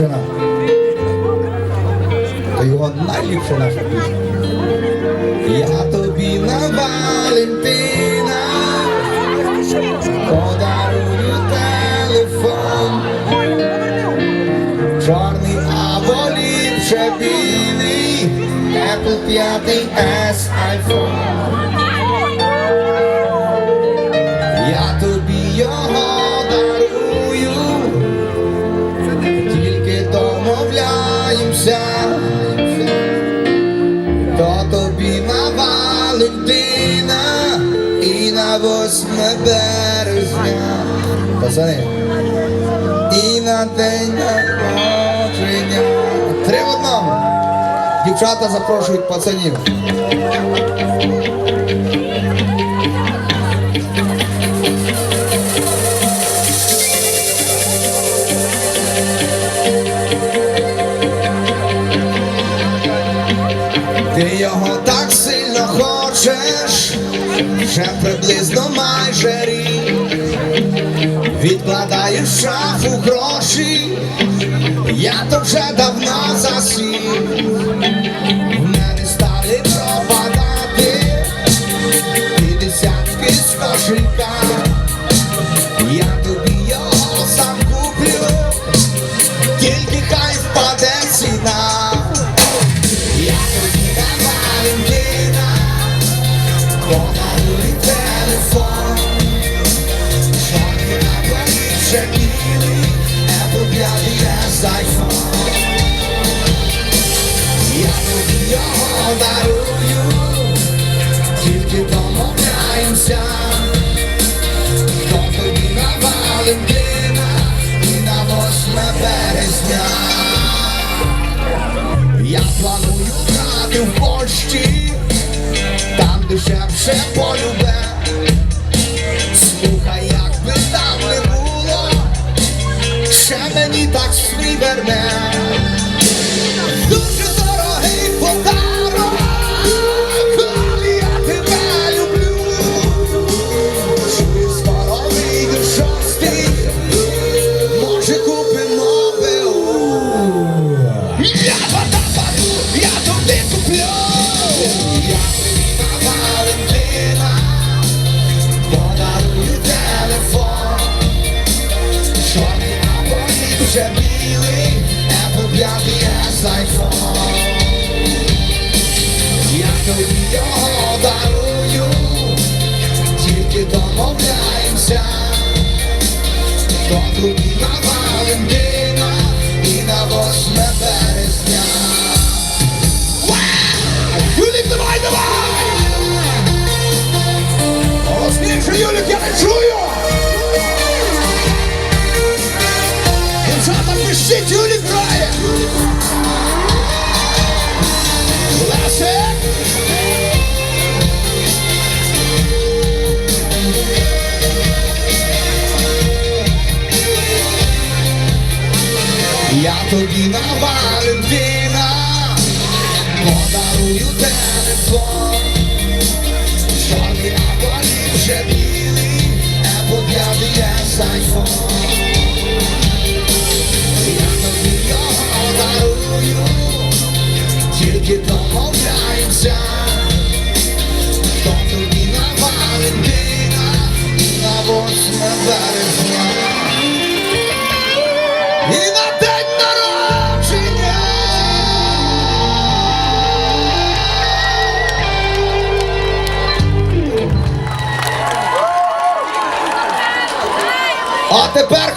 дівчина. То його найліпша наша пісня. Я тобі на Валентина подарую телефон. Чорний або ліпше білий, Apple 5S iPhone. Я тобі його на 8 березня. Пацани, і на день народження. Три в одному. Дівчата запрошують пацанів. Ти його так сильно хочеш, вже приблизно майже рік. Відкладаю шафу гроші, я то вже давно засів. Мене стали пропадати і десятки з кошелька. Там вже полюбе. Слухай, як би там не було, ще мені так свій верне. Тільки домовляємося. То тобі на Валентина і на 8 березня. Вау! Юлік, давай, давай! Голосніше, Юлік, я не чую! Дівчата, Я тобі на Валентина. Подарую телефон, чорний або ліпше білий, або п'ятий сайфон Я тобі його дарую, тільки домовляємося, тепер